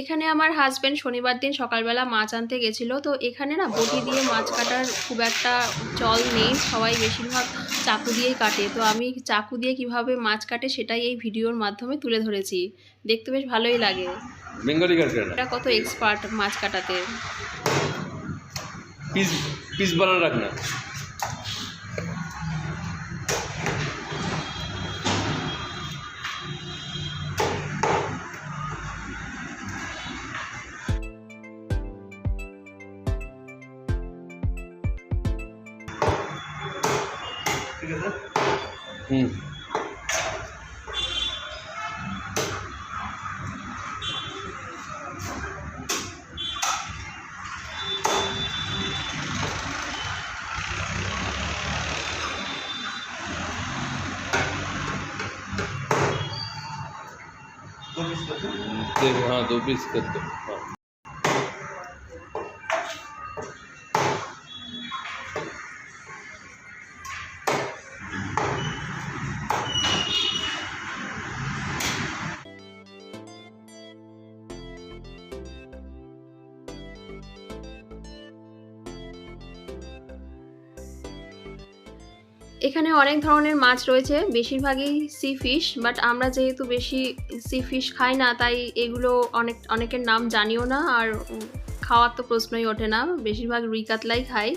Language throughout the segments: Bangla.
এখানে আমার হাজব্যান্ড শনিবার দিন সকালবেলা মাছ আনতে গেছিল। তো এখানে না বটি দিয়ে মাছ কাটার খুব একটা চল নেই। সবাই বেশিরভাগ চাকু দিয়েই কাটে। তো আমি চাকু দিয়ে কীভাবে মাছ কাটে সেটাই এই ভিডিওর মাধ্যমে তুলে ধরেছি। দেখতে বেশ ভালোই লাগে। বেঙ্গলি এটা কত এক্সপার্ট মাছ কাটাতে। পিস পিস বানা রাখ हाँ दो पीस कर दो। এখানে অনেক ধরনের মাছ রয়েছে, বেশিরভাগই সি ফিশ বাট আমরা যেহেতু বেশি সি ফিশ খাই না, তাই এগুলো অনেক, অনেকের নাম জানিও না, আর খাওয়ার তো প্রশ্নই ওঠে না। বেশিরভাগ রুই কাতলাই খাই।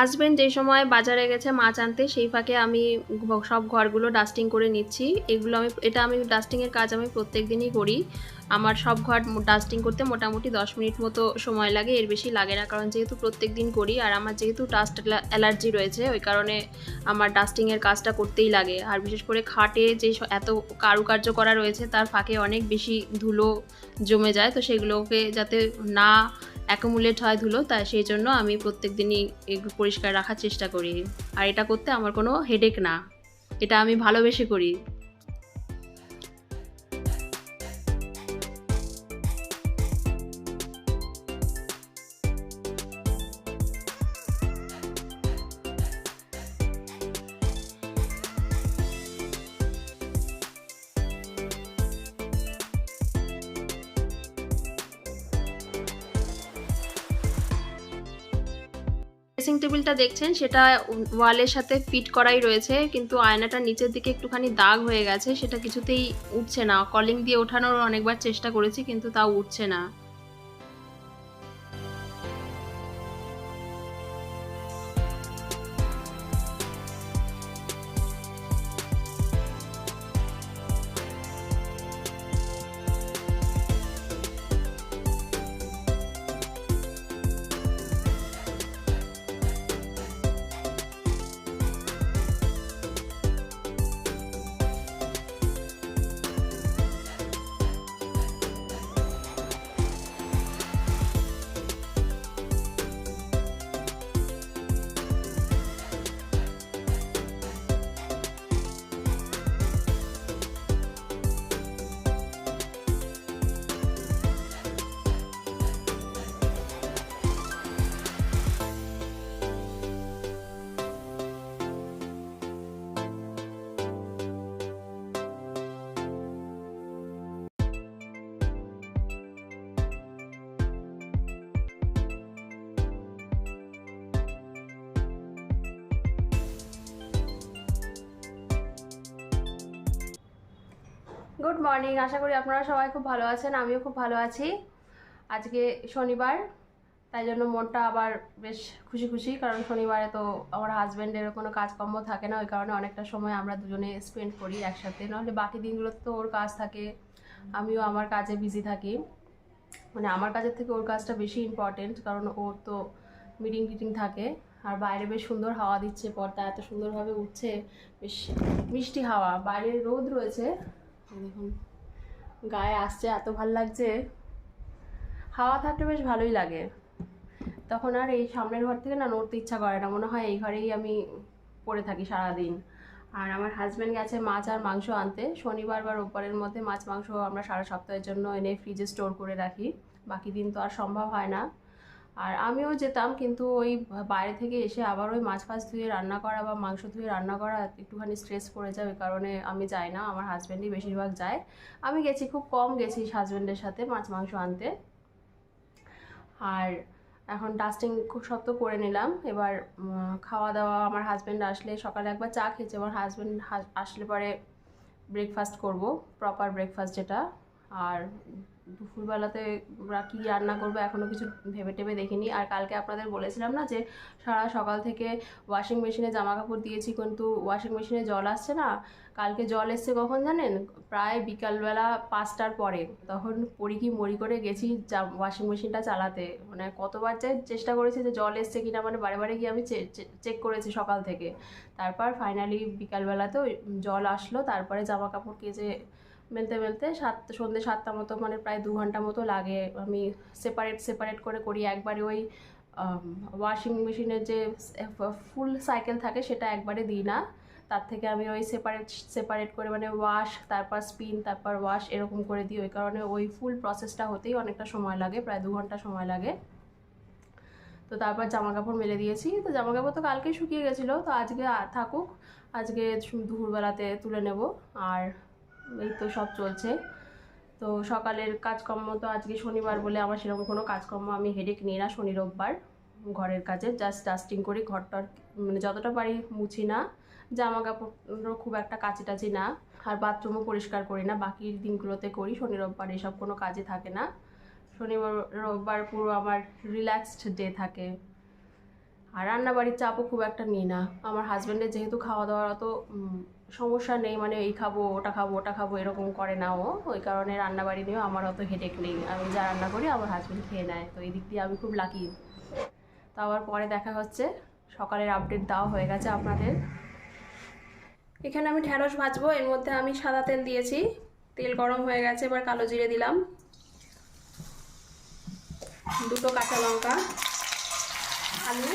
হাজবেন্ড যে সময় বাজারে গেছে মাছ আনতে, সেই ফাঁকে আমি সব ঘরগুলো ডাস্টিং করে নিচ্ছি। এগুলো আমি, এটা আমি ডাস্টিংয়ের কাজ আমি প্রত্যেক দিনই করি। আমার সব ঘর ডাস্টিং করতে মোটামুটি দশ মিনিট মতো সময় লাগে, এর বেশি লাগে না। কারণ যেহেতু প্রত্যেক দিন করি, আর আমার যেহেতু ডাস্ট অ্যালার্জি রয়েছে, ওই কারণে আমার ডাস্টিংয়ের কাজটা করতেই লাগে। আর বিশেষ করে খাটে যে এত কারুকার্য করা রয়েছে, তার ফাঁকে অনেক বেশি ধুলো জমে যায়, তো সেগুলোকে যাতে না অ্যাকুমুলেট হয় ধুলো তাই সেই জন্য আমি প্রত্যেক দিনই এগুলো পরিষ্কার রাখার চেষ্টা করি। আর এটা করতে আমার কোনো হেডেক না। এটা আমি ভালোবেসে করি। ড্রেসিং টেবিলটা দেখছেন, সেটা ওয়ালের সাথে ফিট করাই রয়েছে, কিন্তু আয়নাটা নিচের দিকে একটুখানি দাগ হয়ে গেছে, সেটা কিছুতেই উঠছে না। কলিং দিয়ে ওঠানোর অনেকবার চেষ্টা করেছি, কিন্তু তাও উঠছে না। গুড মর্নিং আশা করি আপনারা সবাই খুব ভালো আছেন, আমিও খুব ভালো আছি। আজকে শনিবার, তাই জন্য মনটা আবার বেশ খুশি খুশি, কারণ শনিবারে তো আমার হাজব্যান্ডের কোনো কাজকর্ম থাকে না, ওই কারণে অনেকটা সময় আমরা দুজনে স্পেন্ড করি একসাথে। নাহলে বাকি দিনগুলোতে তো ওর কাজ থাকে, আমিও আমার কাজে বিজি থাকি। মানে আমার কাজের থেকে ওর কাজটা বেশি ইম্পর্টেন্ট কারণ ওর তো মিটিং টিটিং থাকে। আর বাইরে বেশ সুন্দর হাওয়া দিচ্ছে, পর্দা এত সুন্দরভাবে উঠছে, বেশ মিষ্টি হাওয়া। বাইরে রোদ রয়েছে দেখুন, গায়ে আসছে, এত ভালো লাগছে। হাওয়া থাকলে বেশ ভালোই লাগে। তখন আর এই সামনের ঘর থেকে না নড়তে ইচ্ছা করে না। মনে হয় এই ঘরেই আমি পড়ে থাকি সারাদিন। আর আমার হাজব্যান্ড গেছে মাছ আর মাংস আনতে। শনিবার বা রোববারের মধ্যে মাছ মাংস আমরা সারা সপ্তাহের জন্য এনে ফ্রিজে স্টোর করে রাখি। বাকি দিন তো আর সম্ভব হয় না। আর আমিও যেতাম, কিন্তু ওই বাইরে থেকে এসে আবার ওই মাছ ফাছ ধুয়ে রান্না করা বা মাংস ধুয়ে রান্না করা একটুখানি স্ট্রেস পড়ে যায়, ওই কারণে আমি যাই না, আমার হাজব্যান্ডই বেশিরভাগ যায়। আমি গেছি, খুব কম গেছি হাজব্যান্ডের সাথে মাছ মাংস আনতে। আর এখন ডাস্টিং খুব সব তো করে নিলাম, এবার খাওয়া দাওয়া আমার হাজব্যান্ড আসলে সকালে একবার চা খেয়েছে আমার হাজব্যান্ড আসলে পরে ব্রেকফাস্ট করব প্রপার ব্রেকফাস্ট যেটা। আর দুপুরবেলাতে ওরা কী রান্না করব এখনও কিছু ভেবে টেবে দেখিনি। আর কালকে আপনাদের বলেছিলাম না যে, সারা সকাল থেকে ওয়াশিং মেশিনে জামা কাপড় দিয়েছি, কিন্তু ওয়াশিং মেশিনে জল আসছে না। কালকে জল এসছে কখন জানেন? প্রায় বিকালবেলা পাঁচটার পরে। তখন পড়ি কি মরি করে গেছি ওয়াশিং মেশিনটা চালাতে। মানে কতবার যে চেষ্টা করেছি যে জল এসছে কিনা মানে বারে বারে গিয়ে আমি চেক করেছি সকাল থেকে। তারপর ফাইনালি বিকালবেলাতে ওই জল আসলো, তারপরে জামা কাপড় কেচে মেলতে মেলতে সাত সন্ধ্যে সাতটা মতো মানে প্রায় দু ঘণ্টা মতো লাগে। আমি সেপারেট সেপারেট করে করি। একবারে ওই ওয়াশিং মেশিনের যে ফুল সাইকেল থাকে, সেটা একবারে দিই না। তার থেকে আমি ওই সেপারেট সেপারেট করে মানে ওয়াশ তারপর স্পিন তারপর ওয়াশ এরকম করে দিই। ওই কারণে ওই ফুল প্রসেসটা হতেই অনেকটা সময় লাগে, প্রায় দু ঘণ্টা সময় লাগে। তো তারপর জামা কাপড় মেলে দিয়েছি। তো জামা কাপড় তো কালকেই শুকিয়ে গেছিল। তো আজকে থাকুক। আজকে দুপুরবেলাতে তুলে নেব। আর এই তো সব চলছে। তো সকালের কাজকর্ম তো আজকে শনিবার বলে আমার সেরকম কোনো কাজকর্ম আমি হেডেক নিই না, শনি রোববার ঘরের কাজে। জাস্ট ডাস্টিং করি, ঘরটার মানে যতটা পারি মুছি না। জামা কাপড়ও খুব একটা কাচি টাচি না, আর বাথরুমও পরিষ্কার করি না। বাকি দিনগুলোতে করি, শনি রোববার এসব কোনো কাজে থাকে না। শনিবার রোববার পুরো আমার রিল্যাক্সড ডে থাকে। আর রান্নাবাড়ির চাপও খুব একটা নিই না। আমার হাজব্যান্ডের যেহেতু খাওয়া দাওয়ার অত সমস্যা নেই মানে এই খাব, ওটা খাব ওটা খাব, এরকম করে না ও। ওই কারণে রান্নাবাড়ি নিয়েও আমার অত হেডেক নেই। আমি যা রান্না করি আমার হাজব্যান্ড খেয়ে নেয়। তো এই দিক দিয়ে আমি খুব লাকি তো আবার পরে দেখা হচ্ছে। সকালের আপডেট দেওয়া হয়ে গেছে আপনাদের। এখানে আমি ঢ্যাঁড়স ভাজবো। এর মধ্যে আমি সাদা তেল দিয়েছি। তেল গরম হয়ে গেছে, এবার কালো জিরে দিলাম। দুটো কাঁচা লঙ্কা, আলু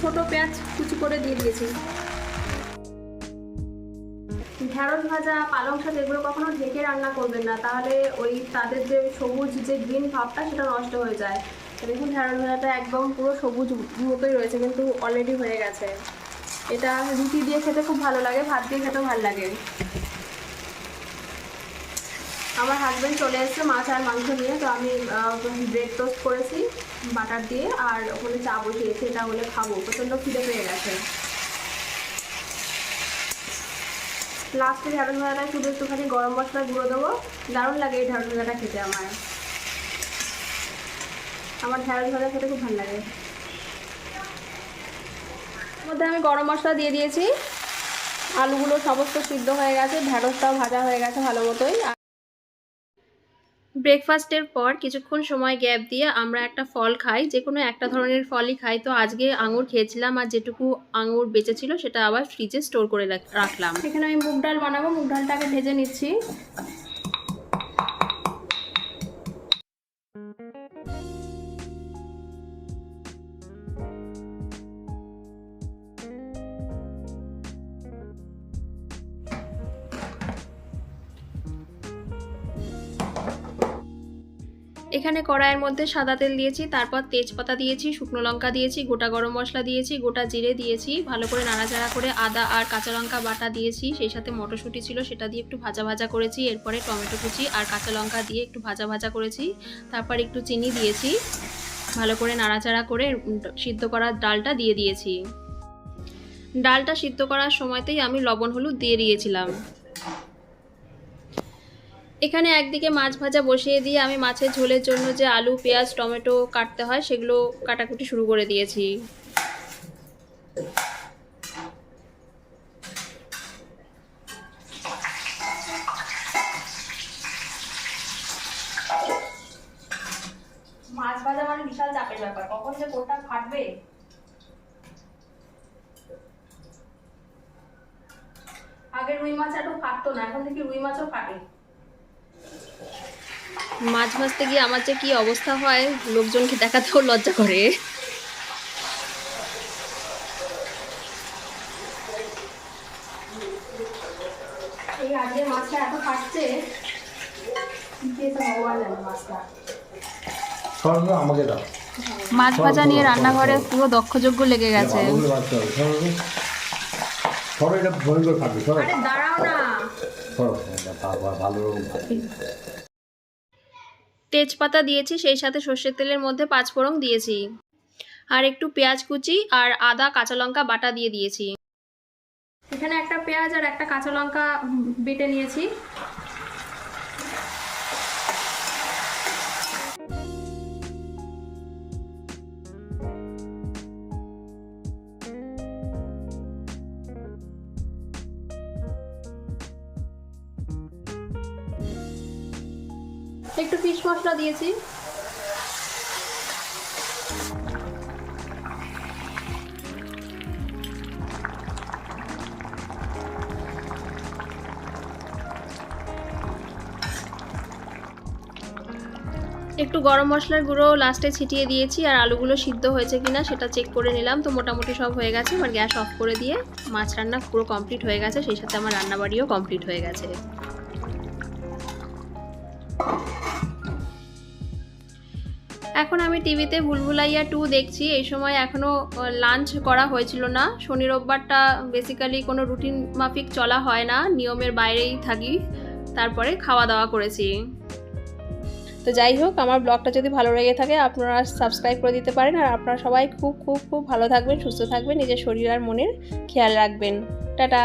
ছোট পেঁয়াজ কুচি করে দিয়ে দিয়েছি। ঢ্যাঁড়স ভাজা, পালং শাক এগুলো কখনো ঢেকে রান্না করবেন না। তাহলে ওই তাদের যে সবুজ যে গ্রিন ভাবটা সেটা নষ্ট হয়ে যায়। দেখুন ঢ্যাঁড়স ভাজাটা একদম পুরো সবুজ মতোই রয়েছে, কিন্তু অলরেডি হয়ে গেছে। এটা রুটি দিয়ে খেতে খুব ভালো লাগে, ভাত দিয়ে খেতেও ভালো লাগে। আমার হাজব্যান্ড চলে এসেছে মাছ আর মাংস নিয়ে, তো আমি ব্রেড টোস্ট করেছি বাটার দিয়ে, আর ওখানে চা বসিয়েছি এটা হলে খাব। প্রচণ্ড খিদে পেয়ে গেছে। লাস্টে ঢ্যাঁড়স ভাজাটা শুধু একটুখানি গরম মশলা গুঁড়ো দেবো। দারুণ লাগে এই ঢ্যাঁড়স ভাজাটা খেতে আমার। আমার ঢ্যাঁড়স ভাজা খেতে খুব ভালো লাগে। মধ্যে আমি গরম মশলা দিয়ে দিয়েছি। আলুগুলো সমস্ত সিদ্ধ হয়ে গেছে ঢ্যাঁড়সটাও ভাজা হয়ে গেছে ভালো মতোই। ব্রেকফাস্টের পর কিছুক্ষণ সময় গ্যাপ দিয়ে আমরা একটা ফল খাই যে কোনো একটা ধরনের ফলই খাই। তো আজকে আঙুর খেয়েছিলাম আর যেটুকু আঙুর বেঁচে ছিল সেটা আবার ফ্রিজে স্টোর করে রাখ- রাখলাম। এখানে আমি মুগ ডাল বানাবো, মুগ ডালটাকে ভেজে নিচ্ছি। এখানে কড়াইয়ের মধ্যে সাদা তেল দিয়েছি, তারপর তেজপাতা দিয়েছি, শুকনো লঙ্কা দিয়েছি, গোটা গরম মশলা দিয়েছি, গোটা জিরে দিয়েছি, ভালো করে নাড়াচাড়া করে আদা আর কাঁচা লঙ্কা বাটা দিয়েছি, সেই সাথে মটরশুঁটি ছিল, সেটা দিয়ে একটু ভাজা ভাজা করেছি, এরপরে টমেটো কুচি আর কাঁচা লঙ্কা দিয়ে একটু ভাজা ভাজা করেছি, তারপর একটু চিনি দিয়েছি, ভালো করে নাড়াচাড়া করে সিদ্ধ করা ডালটা দিয়ে দিয়েছি। ডালটা সিদ্ধ করার সময়তেই আমি লবণ হলুদ দিয়ে দিয়েছিলাম। এখানে একদিকে মাছ ভাজা বসিয়ে দিয়ে আমি মাছের ঝোলের জন্য যে আলু, পেঁয়াজ, টমেটো কাটতে হয়, সেগুলো কাটাকুটি শুরু করে দিয়েছি। মাছ ভাজা মানে বিশাল চাপের ব্যাপার। কখন যে কোনটা ফাটবে? আগে রুই মাছ একটু ফাটতো না, এখন থেকে রুই মাছও ফাটে। মাছ ভাজতে গিয়ে আমার যে কি অবস্থা হয় লোকজনকে দেখাতেও লজ্জা করে। এই আজকে মাছটা এত ফাটছে কি খেয়েছে ভগবান জানে মাছটা। সরলো আমাকে দাও। মাছ ভাজা নিয়ে রান্নাঘরে পুরো দক্ষযজ্ঞ লেগে গেছে। দাঁড়াও না। ভালো। রকম। তেজপাতা দিয়েছি, সেই সাথে সর্ষের তেলের মধ্যে পাঁচ ফোড়ন দিয়েছি। আর একটু পেঁয়াজ কুচি আর আদা কাঁচা লঙ্কা বাটা দিয়ে দিয়েছি। এখানে একটা পেঁয়াজ আর একটা কাঁচা লঙ্কা বেটে নিয়েছি। একটু ফিশ মশলা দিয়েছি। একটু গরম মশলার গুঁড়ো লাস্টে ছিটিয়ে দিয়েছি, আর আলুগুলো সিদ্ধ হয়েছে কিনা সেটা চেক করে নিলাম। তো মোটামুটি সব হয়ে গেছে আমার গ্যাস অফ করে দিয়ে মাছ রান্না পুরো কমপ্লিট হয়ে গেছে, সেই সাথে আমার রান্নাবাড়িও কমপ্লিট হয়ে গেছে। এখন আমি টিভিতে ভুলভুলাইয়া টু দেখছি। এই সময় এখনও লাঞ্চ করা হয়েছিল না। শনি রোববারটা বেসিক্যালি কোনো রুটিন মাফিক চলা হয় না। নিয়মের বাইরেই থাকি। তারপরে খাওয়া দাওয়া করেছি। তো যাই হোক, আমার ব্লগটা যদি ভালো লেগে থাকে, আপনারা সাবস্ক্রাইব করে দিতে পারেন। আর আপনারা সবাই খুব খুব খুব ভালো থাকবেন, সুস্থ থাকবেন। নিজের শরীর আর মনের খেয়াল রাখবেন। টাটা!